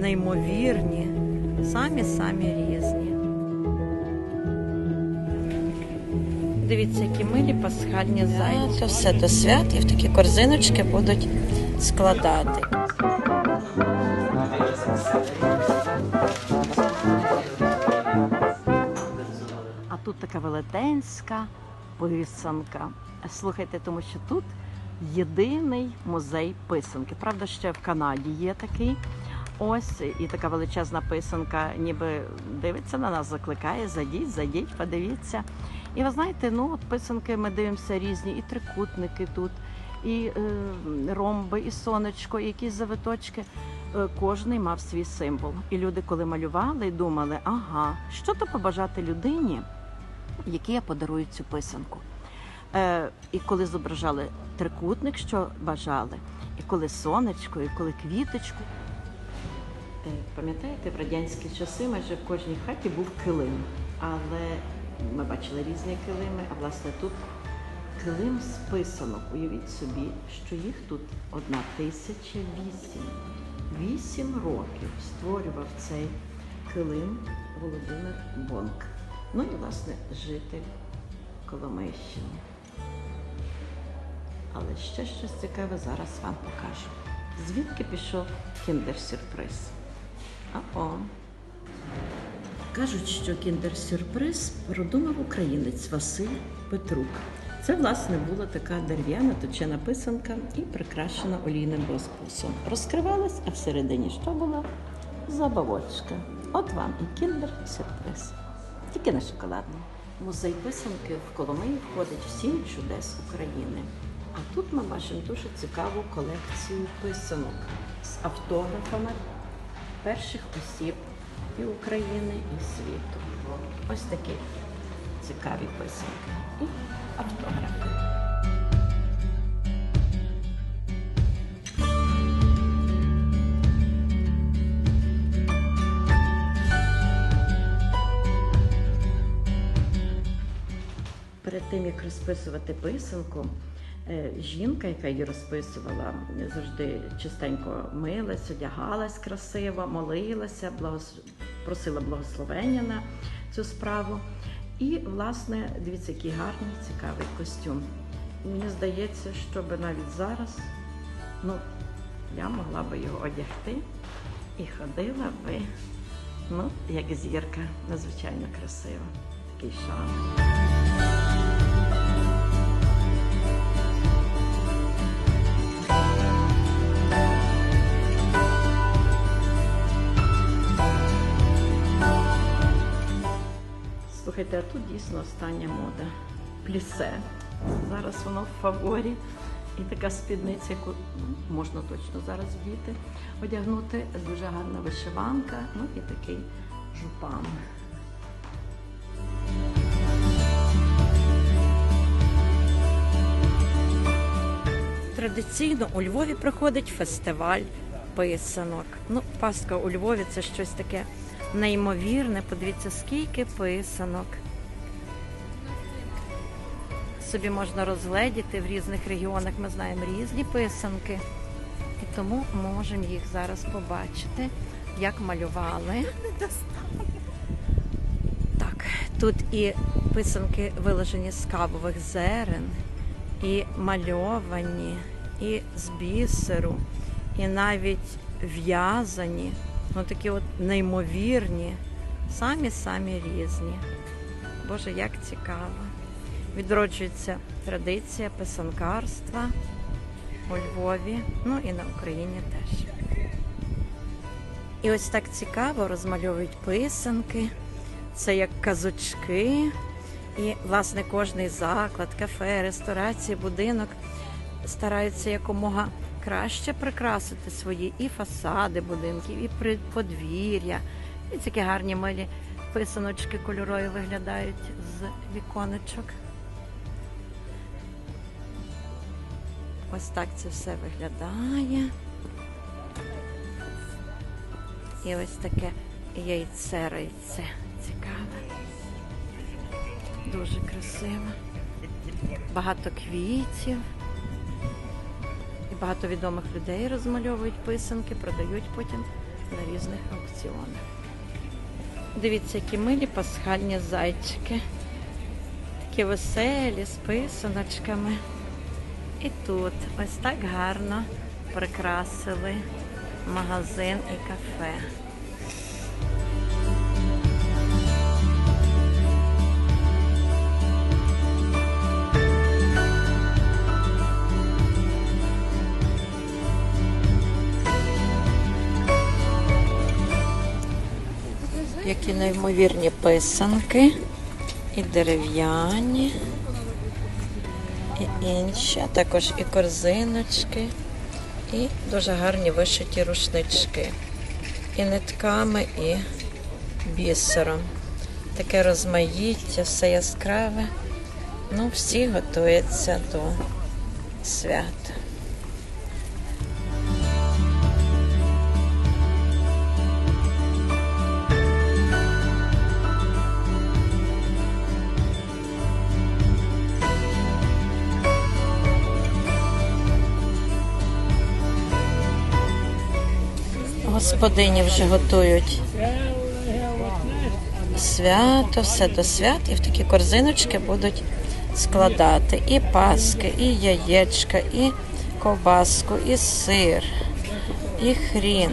неймовірні, самі-самі різні. Дивіться, які милі пасхальні зайці. Все до свят і в такі корзиночки будуть складати. А тут така велетенська писанка. Слухайте, тому що тут єдиний музей писанки. Правда, ще в Канаді є такий. Ось і така величезна писанка, ніби дивиться на нас, закликає, зайдіть, зайдіть, подивіться. І ви знаєте, ну от писанки ми дивимося різні, і трикутники тут, і е, ромби, і сонечко, і якісь завиточки. Е, Кожний мав свій символ. І люди, коли малювали, думали, ага, що то побажати людині, якій я подарую цю писанку. Е, і коли зображали трикутник, що бажали, і коли сонечко, і коли квіточку. Пам'ятаєте, в радянські часи майже в кожній хаті був килим. Але ми бачили різні килими, а власне тут килим з писанок. Уявіть собі, що їх тут одна тисяча вісім. Вісім років створював цей килим Володимир Бонк. Ну і власне житель Коломийщини. Але ще щось цікаве зараз вам покажу. Звідки пішов кіндер-сюрприз? Кажуть, що кіндер-сюрприз продумав українець Василь Петрук. Це, власне, була така дерев'яна точена писанка і прикрашена олійним розписом. Розкривалась, а всередині що було? Забавочка. От вам і кіндер-сюрприз. Тільки не шоколадний. Музей писанки в Коломиї входить в сім чудес України. А тут ми бачимо дуже цікаву колекцію писанок з автографами перших осіб і України, і світу. Ось такі цікаві писанки і автографи. Перед тим як розписувати писанку, жінка, яка її розписувала, завжди чистенько милась, одягалась красиво, молилася, благос... просила благословення на цю справу. І, власне, дивіться, який гарний, цікавий костюм. Мені здається, що би навіть зараз ну, я могла би його одягти і ходила би, ну, як зірка, надзвичайно красива. Такий шарм. Слухайте, а тут дійсно остання мода. Плісе. Зараз воно в фаворі. І така спідниця, яку можна точно зараз вдіти, одягнути. Дуже гарна вишиванка, ну і такий жупан. Традиційно у Львові проходить фестиваль писанок. Ну, Пасха у Львові це щось таке неймовірне. Подивіться, скільки писанок. Собі можна розгледіти в різних регіонах. Ми знаємо різні писанки. І тому можемо їх зараз побачити, як малювали. Так, тут і писанки виложені з кавових зерен, і мальовані, і з бісеру, і навіть в'язані. Ну такі от неймовірні, самі-самі різні. Боже, як цікаво. Відроджується традиція писанкарства у Львові, ну і на Україні теж. І ось так цікаво розмальовують писанки. Це як казочки. І, власне, кожний заклад, кафе, ресторація, будинок стараються якомога краще прикрасити свої і фасади будинків, і подвір'я. І такі гарні милі писаночки кольорові виглядають з віконечок. Ось так це все виглядає. І ось таке яйце рильце. Цікаве. Дуже красиво. Багато квітів. Багато відомих людей розмальовують писанки, продають потім на різних аукціонах. Дивіться, які милі пасхальні зайчики. Такі веселі, з писаночками. І тут ось так гарно прикрасили магазин і кафе. Які неймовірні писанки, і дерев'яні, і інші, також і корзиночки, і дуже гарні вишиті рушнички. І нитками, і бісером. Таке розмаїття, все яскраве. Ну, всі готуються до свята. Господині вже готують свято, все до свят, і в такі корзиночки будуть складати і паски, і яєчка, і ковбаску, і сир, і хрін.